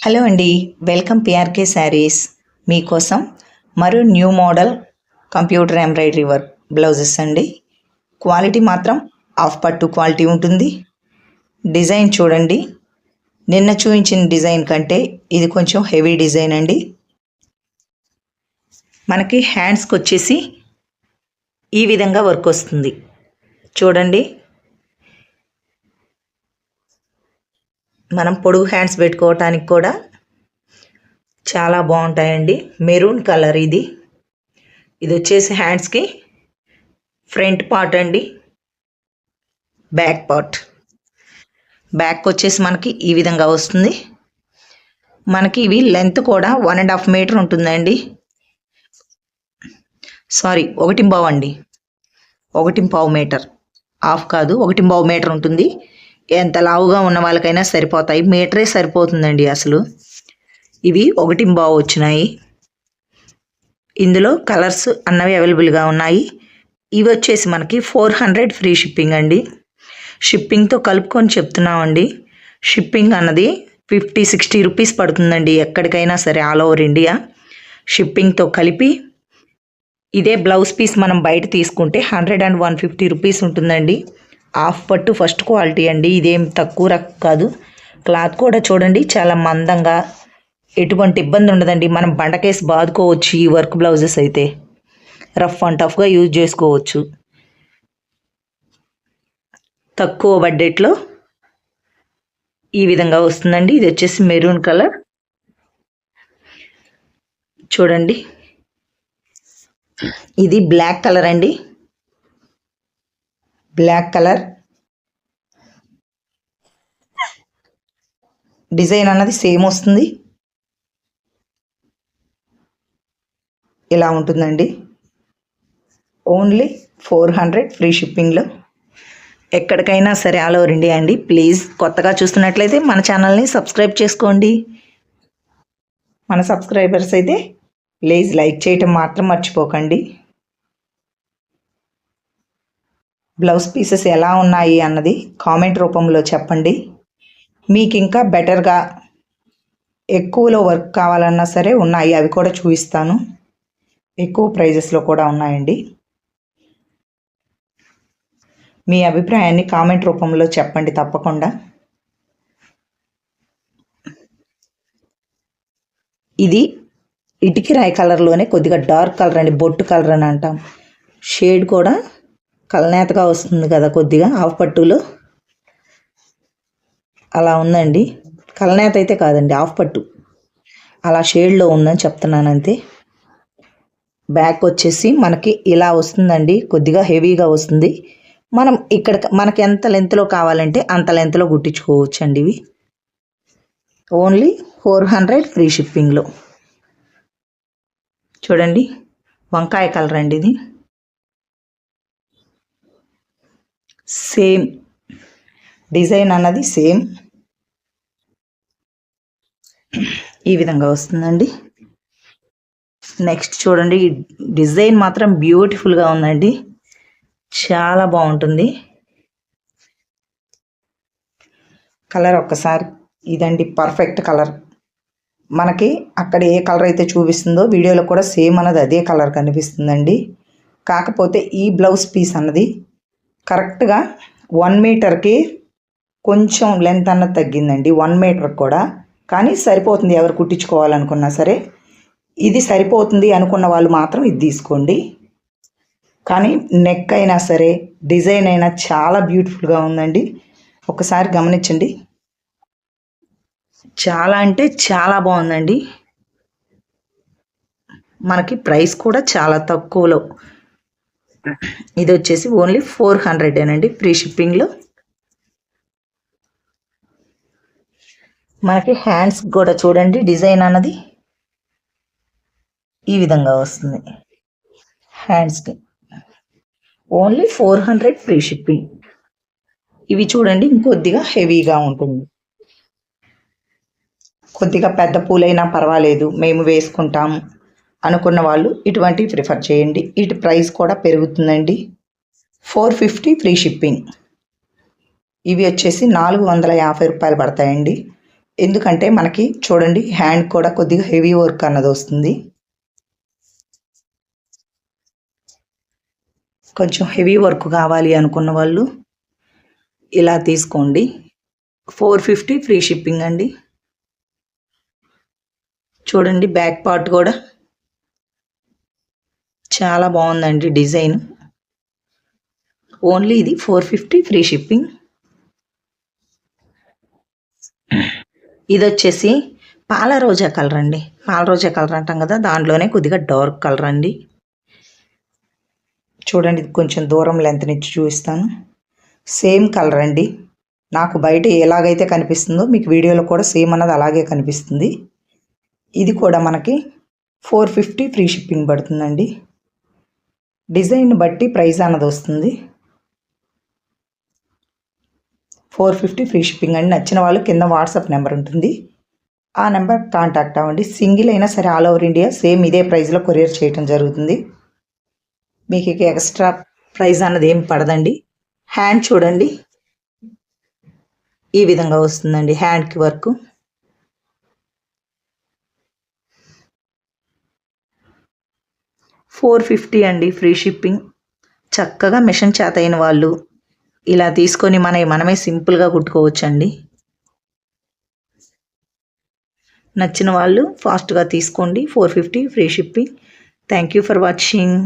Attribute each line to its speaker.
Speaker 1: Hello అండి welcome PRK saris. మీకోసం మరో new model computer embroidery work blouses అండి. క్వాలిటీ మాత్రం ఆఫ్ పట్టు క్వాలిటీ ఉంటుంది. డిజైన్ చూడండి. నిన్న చూపించిన డిజైన్ కంటే ఇది కొంచెం హెవీ డిజైన్ అండి. మనకి హ్యాండ్స్కి వచ్చేసి ఈ విధంగా వర్క్ వస్తుంది. చూడండి. మనం పొడుగు హ్యాండ్స్ పెట్టుకోవటానికి కూడా చాలా బాగుంటాయండి. మెరూన్ కలర్ ఇది. ఇది వచ్చేసి హ్యాండ్స్కి ఫ్రంట్ పార్ట్ అండి. Back part. బ్యాక్ వచ్చేసి మనకి ఈ విధంగా వస్తుంది. మనకి ఇవి లెంత్ కూడా వన్ అండ్ హాఫ్ మీటర్ ఉంటుందండి. సారీ ఒకటి పావు అండి. ఒకటి పావు మీటర్. హాఫ్ కాదు ఒకటి పావు మీటర్ ఉంటుంది. ఎంత లావుగా ఉన్న వాళ్ళకైనా సరిపోతాయి. మీటరే సరిపోతుందండి అసలు. ఇవి ఒకటి బావు వచ్చినాయి. ఇందులో కలర్స్ అన్నవి అవైలబుల్గా ఉన్నాయి. ఇవి వచ్చేసి మనకి ఫోర్ హండ్రెడ్ ఫ్రీ షిప్పింగ్ అండి. షిప్పింగ్తో కలుపుకొని చెప్తున్నామండి. షిప్పింగ్ అన్నది ఫిఫ్టీ సిక్స్టీ రూపీస్ పడుతుందండి. ఎక్కడికైనా సరే ఆల్ ఓవర్ ఇండియా. షిప్పింగ్తో కలిపి ఇదే బ్లౌజ్ పీస్ మనం బయట తీసుకుంటే hundred and one fifty rupees ఉంటుందండి. హాఫ్ పట్టు ఫస్ట్ క్వాలిటీ అండి. ఇదేం తక్కువ రక్ కాదు. క్లాత్ కూడా చూడండి చాలా మందంగా ఎటువంటి ఇబ్బంది ఉండదండి. మనం బండకేసి బాదుకోవచ్చు ఈ వర్క్ బ్లౌజెస్ అయితే. రఫ్ అండ్ టఫ్గా యూజ్ చేసుకోవచ్చు. తక్కువ బడ్జెట్లో ఈ విధంగా వస్తుందండి. ఇది వచ్చేసి మెరూన్ కలర్. చూడండి. ఇది బ్లాక్ కలర్ అండి. Black colour. డిజైన్ అన్నది సేమ్ వస్తుంది. ఇలా ఉంటుందండి. ఓన్లీ ఫోర్ హండ్రెడ్ ఫ్రీ షిప్పింగ్లో. ఎక్కడికైనా సరే ఆల్ ఓవర్ ఇండియా అండి. ప్లీజ్ కొత్తగా చూస్తున్నట్లయితే మన ఛానల్ని సబ్స్క్రైబ్ చేసుకోండి. మన సబ్స్క్రైబర్స్ అయితే ప్లీజ్ లైక్ చేయటం మాత్రం మర్చిపోకండి. బ్లౌజ్ పీసెస్ ఎలా ఉన్నాయి అన్నది కామెంట్ రూపంలో చెప్పండి. మీకు ఇంకా బెటర్గా ఎక్కువలో వర్క్ కావాలన్నా సరే ఉన్నాయి అవి కూడా చూపిస్తాను. ఎక్కువ ప్రైజెస్లో కూడా ఉన్నాయండి. మీ అభిప్రాయాన్ని కామెంట్ రూపంలో చెప్పండి తప్పకుండా. ఇది ఇటుకి రాయి కలర్లోనే కొద్దిగా డార్క్ కలర్ అండి బొట్టు కలర్ అని అంటాం. షేడ్ కూడా కలనేతగా వస్తుంది కదా కొద్దిగా ఆఫ్ పట్టులో. అలా ఉందండి. కలనేత అయితే కాదండి ఆఫ్ పట్టు. అలా షేడ్లో ఉందని చెప్తున్నాను అంతే బ్యాక్ వచ్చేసి మనకి ఇలా వస్తుందండి కొద్దిగా హెవీగా వస్తుంది. మనం ఇక్కడ మనకి ఎంత లెంత్లో కావాలంటే అంత లెంత్లో కుట్టించుకోవచ్చు అండి ఇవి. ఓన్లీ ఫోర్ హండ్రెడ్ ఫ్రీ షిప్పింగ్లో. చూడండి వంకాయ కలర్ అండి ఇది. సేమ్ డిజైన్ అన్నది సేమ్. ఈ విధంగా వస్తుందండి. నెక్స్ట్ చూడండి డిజైన్ మాత్రం బ్యూటిఫుల్గా ఉందండి. చాలా బాగుంటుంది. కలర్ ఒక్కసారి ఇదండి పర్ఫెక్ట్ కలర్. మనకి అక్కడ ఏ కలర్ అయితే చూపిస్తుందో వీడియోలో కూడా సేమ్ అన్నది అదే కలర్ కనిపిస్తుందండి. కాకపోతే ఈ బ్లౌజ్ పీస్ అన్నది కరెక్ట్గా వన్ మీటర్కి కొంచెం లెంత్ అన్న తగ్గిందండి వన్ మీటర్కి కూడా. కానీ సరిపోతుంది ఎవరు కుట్టించుకోవాలనుకున్నా సరే. ఇది సరిపోతుంది అనుకున్న వాళ్ళు మాత్రం ఇది తీసుకోండి. కానీ నెక్ అయినా సరే డిజైన్ అయినా చాలా బ్యూటిఫుల్గా ఉందండి. ఒకసారి గమనించండి. చాలా అంటే చాలా బాగుందండి. మనకి ప్రైస్ కూడా చాలా తక్కువలో. ఇది వచ్చేసి ఓన్లీ ఫోర్ హండ్రెడేనండి ఫ్రీ షిప్పింగ్లో. మనకి హ్యాండ్స్ కూడా చూడండి డిజైన్ అన్నది ఈ విధంగా వస్తుంది. హ్యాండ్స్కి only four hundred free shipping. ఇవి చూడండి ఇంకొద్దిగా హెవీగా ఉంటుంది. కొద్దిగా పెద్ద పూలైనా పర్వాలేదు మేము వేసుకుంటాము అనుకున్న వాళ్ళు ఇటువంటివి ప్రిఫర్ చేయండి. ఇటు ప్రైస్ కూడా పెరుగుతుందండి. Four fifty free shipping. ఇవి వచ్చేసి నాలుగు వందల యాభై రూపాయలు పడతాయండి. ఎందుకంటే మనకి చూడండి హ్యాండ్ కూడా కొద్దిగా హెవీ వర్క్ అన్నది వస్తుంది. కొంచెం హెవీ వర్క్ కావాలి అనుకున్న వాళ్ళు ఇలా తీసుకోండి. ఫోర్ ఫిఫ్టీ ఫ్రీ షిప్పింగ్ అండి. చూడండి బ్యాక్ పార్ట్ కూడా చాలా బాగుందండి డిజైన్. ఓన్లీ ఇది ఫోర్ ఫిఫ్టీ ఫ్రీ షిప్పింగ్ ఇది వచ్చేసి పాల రోజా కలర్ అండి. పాల రోజా కలర్ అంటాం కదా దాంట్లోనే కొద్దిగా డార్క్ కలర్ అండి. చూడండి ఇది కొంచెం దూరం లెంత్ నుంచి చూపిస్తాను. సేమ్ కలర్ అండి. నాకు బయట ఎలాగైతే కనిపిస్తుందో మీకు వీడియోలో కూడా సేమ్ అన్నది అలాగే కనిపిస్తుంది. ఇది కూడా మనకి ఫోర్ ఫిఫ్టీ ఫ్రీ షిప్పింగ్ పడుతుందండి. డిజైన్ బట్టి ప్రైస్ అన్నది వస్తుంది. ఫోర్ ఫిఫ్టీ ఫ్రీ షిప్పింగ్ అండి. నచ్చిన వాళ్ళు కింద వాట్సాప్ నెంబర్ ఉంటుంది. ఆ నెంబర్ కాంటాక్ట్ అవ్వండి. సింగిల్ అయినా సరే ఆల్ ఓవర్ ఇండియా సేమ్ ఇదే ప్రైస్లో కొరియర్ చేయటం జరుగుతుంది. మీకు ఇక ఎక్స్ట్రా ప్రైస్ అన్నది ఏం పడదండి. హ్యాండ్ చూడండి. ఈ విధంగా వస్తుందండి హ్యాండ్కి వర్క్. ఫోర్ ఫిఫ్టీ అండి ఫ్రీ షిప్పింగ్. చక్కగా మిషన్ చేత అయిన వాళ్ళు. ఇలా తీసుకొని మన మనమే సింపుల్గా కుట్టుకోవచ్చండి. నచ్చిన వాళ్ళు ఫాస్ట్గా తీసుకోండి. Four fifty free shipping. Thank you for watching